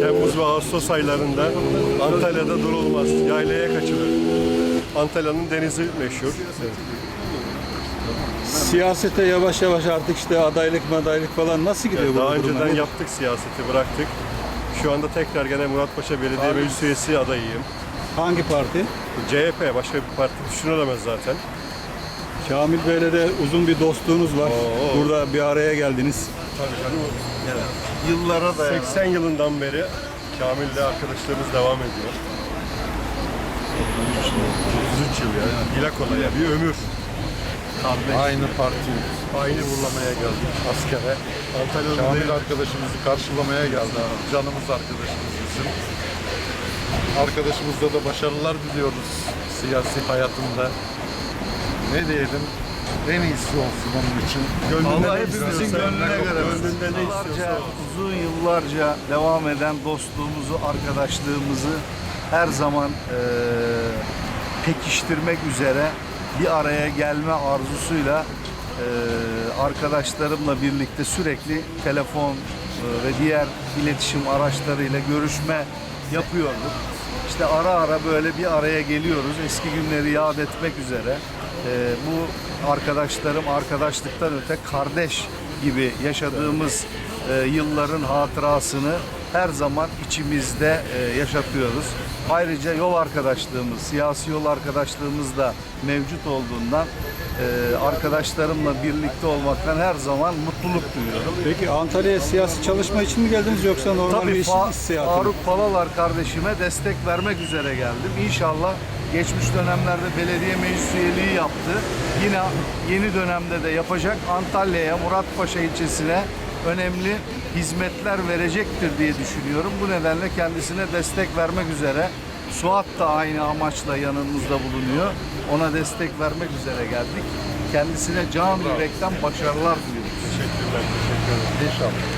Temmuz ve Ağustos aylarında Antalya'da durulmaz. Yaylaya kaçılır. Antalya'nın denizi meşhur. Siyasete yavaş yavaş artık işte adaylık madaylık falan nasıl gidiyor bu Daha durumlar? önceden Nedir? yaptık siyaseti, bıraktık. Şu anda tekrar gene Muratpaşa Belediye Meclis Üyesi adayıyım. Hangi parti? CHP başka bir parti düşünülemez zaten. Kamil Bey'le de uzun bir dostluğunuz var. Oo. Burada bir araya geldiniz. Tabii canım. Yıllara dayanan. 80 yılından beri Kamil'le arkadaşlığımız devam ediyor. 33 yıl ya. Dile kolay ya. Bir ömür. Aynı parti. Aynı vurlamaya geldik askere. Antalya'da Kamil arkadaşımızı karşılamaya geldi. Canımız arkadaşımız bizim. Arkadaşımızda da başarılar diliyoruz siyasi hayatında. Ne diyelim? En iyisi olsun onun için. Gönlünde Allah hepimizin gönlüne göre. Gönlünde ne Yıllarca, istiyorsa. uzun yıllarca devam eden dostluğumuzu, arkadaşlığımızı her zaman eee, pekiştirmek üzere bir araya gelme arzusuyla eee, arkadaşlarımla birlikte sürekli telefon eee, ve diğer iletişim araçlarıyla görüşme yapıyorduk. İşte ara ara böyle bir araya geliyoruz. Eski günleri yad etmek üzere. Eee, bu arkadaşlarım arkadaşlıktan öte kardeş gibi yaşadığımız eee, yılların hatırasını her zaman içimizde eee, yaşatıyoruz. Ayrıca yol arkadaşlığımız, siyasi yol arkadaşlığımız da mevcut olduğundan eee, arkadaşlarımla birlikte olmaktan her zaman mutluluk duyuyorum. Peki Antalya'ya siyasi çalışma için mi geldiniz yoksa normal Tabii bir iş, Fa- mi? Faruk Palalar kardeşime destek vermek üzere geldim. İnşallah geçmiş dönemlerde belediye meclis üyeliği yaptı. Yine yeni dönemde de yapacak. Antalya'ya, Muratpaşa ilçesine önemli hizmetler verecektir diye düşünüyorum. Bu nedenle kendisine destek vermek üzere Suat da aynı amaçla yanımızda bulunuyor. Ona destek vermek üzere geldik. Kendisine can yürekten başarılar diliyoruz. Teşekkürler. Teşekkür ederim. İnşallah.